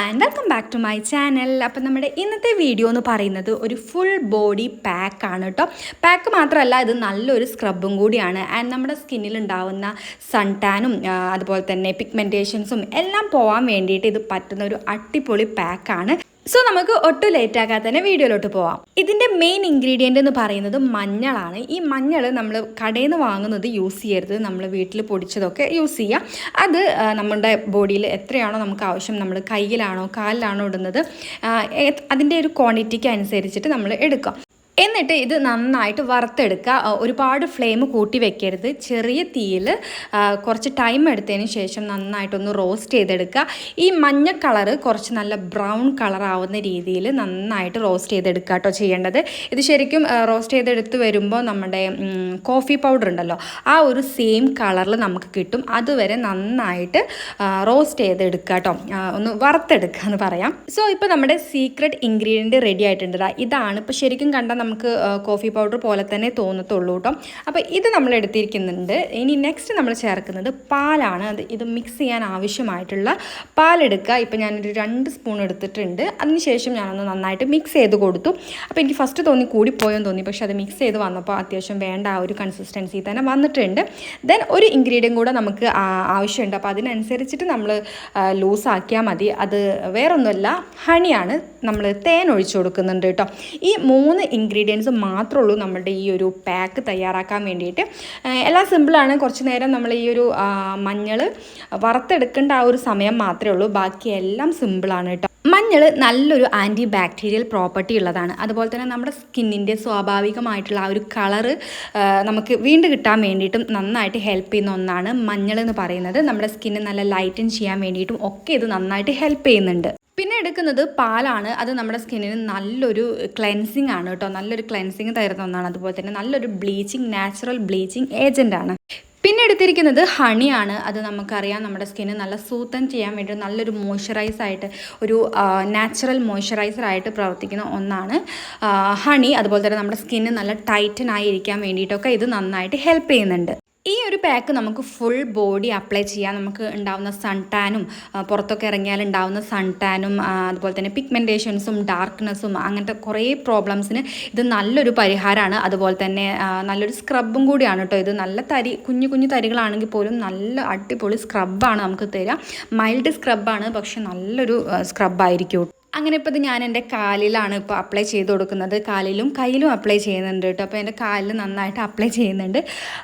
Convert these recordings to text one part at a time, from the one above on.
And welcome back to my channel appam നമ്മുടെ ഇന്നത്തെ video എന്ന് പറയുന്നത് ഒരു ഫുൾ ബോഡി പാക്ക് ആണ് കേട്ടോ പാക്ക് മാത്രമല്ല ഇത് നല്ലൊരു സ്ക്രബും കൂടിയാണ്. ആൻഡ് നമ്മുടെ സ്കിന്നിൽ ഉണ്ടാവുന്ന സൺ ടാനും അതുപോലെ തന്നെ പിഗ്മെന്റേഷൻസും എല്ലാം പോകാൻ വേണ്ടിയിട്ട് ഇത് പറ്റുന്ന ഒരു അടിപൊളി പാക്കാണ് സോ നമുക്ക് ഒട്ടും ലേറ്റ് ആക്കാതെ തന്നെ വീഡിയോയിലോട്ട് പോവാം. ഇതിന്റെ മെയിൻ ഇൻഗ്രീഡിയന്റ് എന്ന് പറയുന്നത് മഞ്ഞളാണ്. ഈ മഞ്ഞൾ നമ്മൾ കടയിൽ നിന്ന് വാങ്ങുന്നത് യൂസ് ചെയ്യരുത്. നമ്മൾ വീട്ടിൽ പൊടിച്ചതൊക്കെ യൂസ് ചെയ്യാം. അത് നമ്മുടെ ബോഡിയിൽ എത്രയാണോ നമുക്ക് ആവശ്യം നമ്മൾ കയ്യിലാണോ കാലിലാണോ ഇടുന്നത് അതിന്റെ ഒരു ക്വാണ്ടിറ്റിക്ക് അനുസരിച്ചിട്ട് നമ്മൾ എടുക്കുക എന്നിട്ട് ഇത് നന്നായിട്ട് വറുത്തെടുക്കുക. ഒരുപാട് ഫ്ലെയിം കൂട്ടി വെക്കരുത്. ചെറിയ തീയിൽ കുറച്ച് ടൈം എടുത്തതിന് ശേഷം നന്നായിട്ടൊന്ന് റോസ്റ്റ് ചെയ്തെടുക്കുക. ഈ മഞ്ഞ കളറ് കുറച്ച് നല്ല ബ്രൗൺ കളർ ആവുന്ന രീതിയിൽ നന്നായിട്ട് റോസ്റ്റ് ചെയ്തെടുക്കുക കേട്ടോ ചെയ്യേണ്ടത്. ഇത് ശരിക്കും റോസ്റ്റ് ചെയ്തെടുത്ത് വരുമ്പോൾ നമ്മുടെ കോഫി പൗഡർ ഉണ്ടല്ലോ ആ ഒരു സെയിം കളറിൽ നമുക്ക് കിട്ടും. അതുവരെ നന്നായിട്ട് റോസ്റ്റ് ചെയ്തെടുക്കുക കേട്ടോ. ഒന്ന് വറുത്തെടുക്കുക എന്ന് പറയാം. സോ ഇപ്പോൾ നമ്മുടെ സീക്രട്ട് ഇൻഗ്രീഡിയന്റ് റെഡി ആയിട്ടുണ്ട്. ഇതാണ് ഇപ്പോൾ ശരിക്കും കണ്ടാൽ നമുക്ക് കോഫി പൗഡർ പോലെ തന്നെ തോന്നത്തുള്ളൂ കേട്ടോ അപ്പോൾ ഇത് നമ്മൾ എടുത്തിരിക്കുന്നുണ്ട്. ഇനി നെക്സ്റ്റ് നമ്മൾ ചേർക്കുന്നത് പാലാണ്. അത് ഇത് മിക്സ് ചെയ്യാൻ ആവശ്യമായിട്ടുള്ള പാലെടുക്കുക ഇപ്പോൾ ഞാനൊരു രണ്ട് സ്പൂൺ എടുത്തിട്ടുണ്ട്. അതിനുശേഷം ഞാനൊന്ന് നന്നായിട്ട് മിക്സ് ചെയ്ത് കൊടുത്തു. അപ്പോൾ എനിക്ക് ഫസ്റ്റ് തോന്നി കൂടിപ്പോയെന്ന് തോന്നി. പക്ഷേ അത് മിക്സ് ചെയ്ത് വന്നപ്പോൾ അത്യാവശ്യം വേണ്ട ആ ഒരു കൺസിസ്റ്റൻസി തന്നെ വന്നിട്ടുണ്ട്. ദെൻ ഒരു ഇൻഗ്രീഡിയൻ കൂടെ നമുക്ക് ആവശ്യമുണ്ട്. അപ്പോൾ അതിനനുസരിച്ചിട്ട് നമ്മൾ ലൂസാക്കിയാൽ മതി. അത് വേറൊന്നുമല്ല. ഹണിയാണ് നമ്മൾ തേൻ ഒഴിച്ചു കൊടുക്കുന്നുണ്ട് കേട്ടോ ഈ മൂന്ന് ഇൻഗ്രീഡിയൻസ് മാത്രമേ ഉള്ളൂ നമ്മുടെ ഈ ഒരു പാക്ക് തയ്യാറാക്കാൻ വേണ്ടിയിട്ട്. എല്ലാം സിമ്പിളാണ് കുറച്ച് നേരം നമ്മൾ ഈ ഒരു മഞ്ഞൾ വറുത്തെടുക്കേണ്ട ആ ഒരു സമയം മാത്രമേ ഉള്ളൂ. ബാക്കി എല്ലാം സിമ്പിളാണ് കേട്ടോ മഞ്ഞൾ നല്ലൊരു ആന്റി ബാക്ടീരിയൽ പ്രോപ്പർട്ടി ഉള്ളതാണ്. അതുപോലെ തന്നെ നമ്മുടെ സ്കിന്നിന്റെ സ്വാഭാവികമായിട്ടുള്ള ആ ഒരു കളറ് നമുക്ക് വീണ്ടും കിട്ടാൻ വേണ്ടിയിട്ടും നന്നായിട്ട് ഹെൽപ്പ് ചെയ്യുന്ന ഒന്നാണ് മഞ്ഞൾ എന്ന് പറയുന്നത്. നമ്മുടെ സ്കിന്ന് നല്ല ലൈറ്റൻ ചെയ്യാൻ വേണ്ടിയിട്ടും ഒക്കെ ഇത് നന്നായിട്ട് ഹെൽപ്പ് ചെയ്യുന്നുണ്ട്. പിന്നെ എടുക്കുന്നത് പാലാണ്. അത് നമ്മുടെ സ്കിന്നിന് നല്ലൊരു ക്ലെൻസിങ് ആണ് കേട്ടോ. നല്ലൊരു ക്ലെൻസിങ് തരുന്ന ഒന്നാണ്. അതുപോലെ തന്നെ നല്ലൊരു ബ്ലീച്ചിങ് നാച്ചുറൽ ബ്ലീച്ചിങ് ഏജന്റ് ആണ്. പിന്നെ എടുത്തിരിക്കുന്നത് ഹണിയാണ് അത് നമുക്കറിയാം നമ്മുടെ സ്കിന്ന് നല്ല സൂത്തൻ ചെയ്യാൻ വേണ്ടി നല്ലൊരു മോയ്സ്ചറൈസ് ആയിട്ട് ഒരു നാച്ചുറൽ മോയ്സ്ചറൈസർ ആയിട്ട് പ്രവർത്തിക്കുന്ന ഒന്നാണ് ഹണി അതുപോലെ തന്നെ നമ്മുടെ സ്കിന്ന് നല്ല ടൈറ്റൻ ആയിരിക്കാൻ വേണ്ടിയിട്ടൊക്കെ ഇത് നന്നായിട്ട് ഹെൽപ്പ് ചെയ്യുന്നുണ്ട്. ഈ ഒരു പാക്ക് നമുക്ക് ഫുൾ ബോഡി അപ്ലൈ ചെയ്യാം നമുക്ക് ഉണ്ടാവുന്ന സൺ ടാനും പുറത്തൊക്കെ ഇറങ്ങിയാൽ ഉണ്ടാവുന്ന സൺ ടാനും അതുപോലെ തന്നെ പിഗ്മെന്റേഷൻസും ഡാർക്ക്നെസ്സും അങ്ങനത്തെ കുറേ പ്രോബ്ലംസിന് ഇത് നല്ലൊരു പരിഹാരമാണ് അതുപോലെ തന്നെ നല്ലൊരു സ്ക്രബും കൂടിയാണ് കേട്ടോ ഇത്. നല്ല തരി കുഞ്ഞു കുഞ്ഞു തരികളാണെങ്കിൽ പോലും നല്ല അടിപൊളി സ്ക്രബാണ് നമുക്ക് തരിക. മൈൽഡ് സ്ക്രബാണ് പക്ഷെ നല്ലൊരു സ്ക്രബായിരിക്കും അങ്ങനെ ഇപ്പോൾ ഇത് ഞാൻ എന്റെ കാലിലാണ് ഇപ്പോൾ അപ്ലൈ ചെയ്ത് കൊടുക്കുന്നത്. കാലിലും കയ്യിലും അപ്ലൈ ചെയ്യുന്നുണ്ട് കേട്ടോ അപ്പോൾ എന്റെ കാലിൽ നന്നായിട്ട് അപ്ലൈ ചെയ്യുന്നുണ്ട്.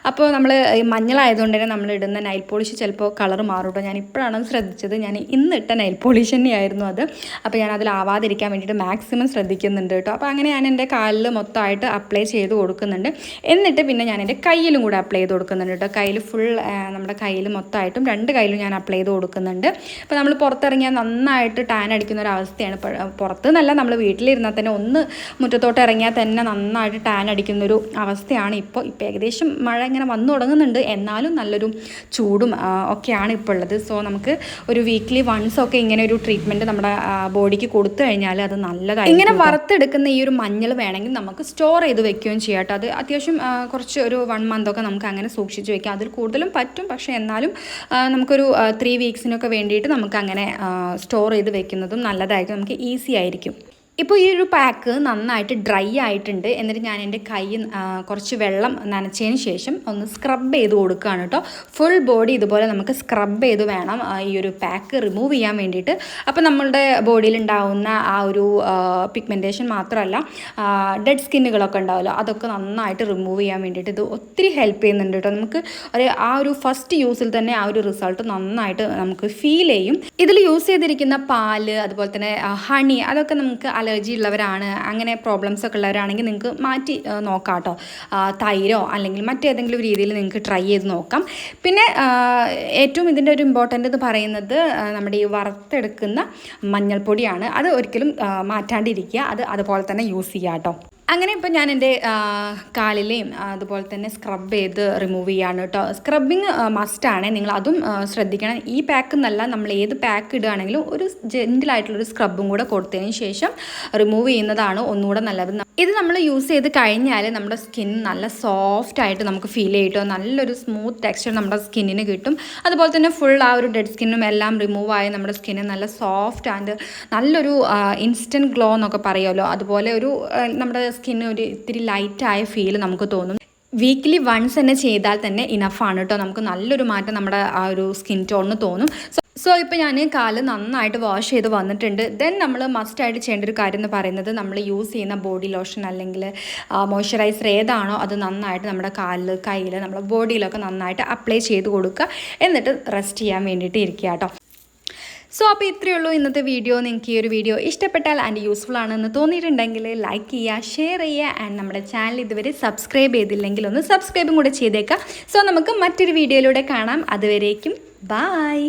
അപ്പോൾ നമ്മൾ മഞ്ഞളായതുകൊണ്ട് തന്നെ നമ്മൾ ഇടുന്ന നൈൽ പോളിഷ് ചിലപ്പോൾ കളർ മാറും കേട്ടോ ഞാൻ ഇപ്പോഴാണ് ശ്രദ്ധിച്ചത്. ഞാൻ ഇന്ന് ഇട്ട നൈൽ പോളിഷ് തന്നെയായിരുന്നു അത്. അപ്പോൾ ഞാൻ അതിലാവാതിരിക്കാൻ വേണ്ടിയിട്ട് മാക്സിമം ശ്രദ്ധിക്കുന്നുണ്ട് കേട്ടോ അപ്പോൾ അങ്ങനെ ഞാൻ എന്റെ കാലിൽ മൊത്തമായിട്ട് അപ്ലൈ ചെയ്ത് കൊടുക്കുന്നുണ്ട്. എന്നിട്ട് പിന്നെ ഞാൻ എന്റെ കയ്യിലും കൂടെ അപ്ലൈ ചെയ്ത് കൊടുക്കുന്നുണ്ട് കേട്ടോ കയ്യിൽ ഫുൾ നമ്മുടെ കയ്യിൽ മൊത്തമായിട്ടും രണ്ട് കയ്യിലും ഞാൻ അപ്ലൈ ചെയ്ത് കൊടുക്കുന്നുണ്ട്. അപ്പോൾ നമ്മൾ പുറത്തിറങ്ങിയാൽ നന്നായിട്ട് ടാൻ അടിക്കുന്ന ഒരു അവസ്ഥയാണ് പുറത്ത് നല്ല നമ്മൾ വീട്ടിലിരുന്നാൽ തന്നെ ഒന്ന് മുറ്റത്തോട്ട് ഇറങ്ങിയാൽ തന്നെ നന്നായിട്ട് ടാൻ അടിക്കുന്നൊരു അവസ്ഥയാണ് ഇപ്പോൾ. ഇപ്പോൾ ഏകദേശം മഴ ഇങ്ങനെ വന്നു തുടങ്ങുന്നുണ്ട്. എന്നാലും നല്ലൊരു ചൂടും ഒക്കെയാണ് ഇപ്പോൾ ഉള്ളത്. സോ നമുക്ക് ഒരു വീക്ക്ലി വൺസ് ഒക്കെ ഇങ്ങനെ ഒരു ട്രീറ്റ്മെന്റ് നമ്മുടെ ബോഡിക്ക് കൊടുത്തു കഴിഞ്ഞാൽ അത് നല്ലതായി ഇങ്ങനെ വറുത്തെടുക്കുന്ന ഈ ഒരു മഞ്ഞൾ വേണമെങ്കിൽ നമുക്ക് സ്റ്റോർ ചെയ്ത് വെക്കുകയും ചെയ്യാം കേട്ടോ. അത് അത്യാവശ്യം കുറച്ച് ഒരു വൺ മന്ത് ഒക്കെ നമുക്ക് അങ്ങനെ സൂക്ഷിച്ച് വെക്കാം. അതിൽ കൂടുതലും പറ്റും. പക്ഷേ എന്നാലും നമുക്കൊരു ത്രീ വീക്സിനൊക്കെ വേണ്ടിയിട്ട് നമുക്ക് അങ്ങനെ സ്റ്റോർ ചെയ്ത് വെക്കുന്നതും നല്ലതായിരിക്കും. നമുക്ക് ഈസി ആയിരിക്കും. ഇപ്പോൾ ഈ ഒരു പാക്ക് നന്നായിട്ട് ഡ്രൈ ആയിട്ടുണ്ട്. എന്നിട്ട് ഞാൻ എന്റെ കൈ കുറച്ച് വെള്ളം നനച്ചതിന് ശേഷം ഒന്ന് സ്ക്രബ് ചെയ്ത് കൊടുക്കുകയാണ് കേട്ടോ. ഫുൾ ബോഡി ഇതുപോലെ നമുക്ക് സ്ക്രബ് ചെയ്ത് വേണം ഈ ഒരു പാക്ക് റിമൂവ് ചെയ്യാൻ വേണ്ടിയിട്ട്. അപ്പോൾ നമ്മളുടെ ബോഡിയിൽ ഉണ്ടാവുന്ന ആ ഒരു പിഗ്മെന്റേഷൻ മാത്രമല്ല ഡെഡ് സ്കിന്നുകളൊക്കെ ഉണ്ടാവുമല്ലോ അതൊക്കെ നന്നായിട്ട് റിമൂവ് ചെയ്യാൻ വേണ്ടിയിട്ട് ഇത് ഒത്തിരി ഹെൽപ്പ് ചെയ്യുന്നുണ്ട് കേട്ടോ. നമുക്ക് ഒരു ആ ഒരു ഫസ്റ്റ് യൂസിൽ തന്നെ ആ ഒരു റിസൾട്ട് നന്നായിട്ട് നമുക്ക് ഫീൽ ചെയ്യും. ഇതിൽ യൂസ് ചെയ്തിരിക്കുന്ന പാൽ അതുപോലെ തന്നെ ഹണി അതൊക്കെ നമുക്ക് അലർജി ഉള്ളവരാണ് അങ്ങനെ പ്രോബ്ലംസ് ഒക്കെ ഉള്ളവരാണെങ്കിൽ നിങ്ങൾക്ക് മാറ്റി നോക്കാം കേട്ടോ തൈരോ അല്ലെങ്കിൽ മറ്റേതെങ്കിലും രീതിയിൽ നിങ്ങൾക്ക് ട്രൈ ചെയ്ത് നോക്കാം. പിന്നെ ഏറ്റവും ഇതിന്റെ ഒരു ഇമ്പോർട്ടന്റ് എന്ന് പറയുന്നത് നമ്മുടെ ഈ വറുത്തെടുക്കുന്ന മഞ്ഞൾപ്പൊടിയാണ്. അത് ഒരിക്കലും മാറ്റാണ്ടിരിക്കുക. അത് അതുപോലെ തന്നെ യൂസ് ചെയ്യുക കേട്ടോ അങ്ങനെ ഇപ്പോൾ ഞാൻ എന്റെ കാലിലെയും അതുപോലെ തന്നെ സ്ക്രബ് ചെയ്ത് റിമൂവ് ചെയ്യാണ് കേട്ടോ. സ്ക്രബിങ് മസ്റ്റാണ് നിങ്ങൾ അതും ശ്രദ്ധിക്കണം. ഈ പാക്ക് എന്നല്ല നമ്മൾ ഏത് പാക്ക് ഇടുകയാണെങ്കിലും ഒരു ജെന്റിലായിട്ടുള്ളൊരു സ്ക്രബും കൂടെ കൊടുത്തതിന് ശേഷം റിമൂവ് ചെയ്യുന്നതാണ് ഒന്നുകൂടെ നല്ലത്. ഇത് നമ്മൾ യൂസ് ചെയ്ത് കഴിഞ്ഞാൽ നമ്മുടെ സ്കിൻ നല്ല സോഫ്റ്റ് ആയിട്ട് നമുക്ക് ഫീൽ ചെയ്യട്ടോ. നല്ലൊരു സ്മൂത്ത് ടെക്സ്ചർ നമ്മുടെ സ്കിന്നിന് കിട്ടും. അതുപോലെ തന്നെ ഫുൾ ആ ഒരു ഡെഡ് സ്കിന്നും എല്ലാം റിമൂവ് ആയി നമ്മുടെ സ്കിന്ന് നല്ല സോഫ്റ്റ് ആൻഡ് നല്ലൊരു ഇൻസ്റ്റന്റ് ഗ്ലോ എന്നൊക്കെ പറയുമല്ലോ. അതുപോലെ ഒരു നമ്മുടെ സ്കിന്ന് ഒരു ഇത്തിരി ലൈറ്റായ ഫീൽ നമുക്ക് തോന്നും. വീക്ക്ലി വൺസ് തന്നെ ചെയ്താൽ തന്നെ ഇനഫാണ് കേട്ടോ നമുക്ക് നല്ലൊരു മാറ്റം നമ്മുടെ ആ ഒരു സ്കിൻ ടോണിന് തോന്നും. സോ ഇപ്പോൾ ഞാൻ കാൽ നന്നായിട്ട് വാഷ് ചെയ്ത് വന്നിട്ടുണ്ട്. ദെൻ നമ്മൾ മസ്റ്റായിട്ട് ചെയ്യേണ്ട ഒരു കാര്യം എന്ന് പറയുന്നത് നമ്മൾ യൂസ് ചെയ്യുന്ന ബോഡി ലോഷൻ അല്ലെങ്കിൽ മോയ്സ്ചറൈസർ ഏതാണോ അത് നന്നായിട്ട് നമ്മുടെ കാലിൽ കയ്യിൽ നമ്മുടെ ബോഡിയിലൊക്കെ നന്നായിട്ട് അപ്ലൈ ചെയ്ത് കൊടുക്കുക. എന്നിട്ട് റെസ്റ്റ് ചെയ്യാൻ വേണ്ടിയിട്ട് ഇരിക്കുക കേട്ടോ സോ അപ്പോൾ ഇത്രയേ ഉള്ളൂ ഇന്നത്തെ വീഡിയോ നിങ്ങൾക്ക് ഈ ഒരു വീഡിയോ ഇഷ്ടപ്പെട്ടാൽ ആൻഡ് യൂസ്ഫുൾ ആണെന്ന് തോന്നിയിട്ടുണ്ടെങ്കിൽ ലൈക്ക് ചെയ്യുക ഷെയർ ചെയ്യുക ആൻഡ് നമ്മുടെ ചാനൽ ഇതുവരെ സബ്സ്ക്രൈബ് ചെയ്തില്ലെങ്കിൽ ഒന്ന് സബ്സ്ക്രൈബും കൂടെ ചെയ്തേക്കാം സോ നമുക്ക് മറ്റൊരു വീഡിയോയിലൂടെ കാണാം. അതുവരേക്കും ബായ്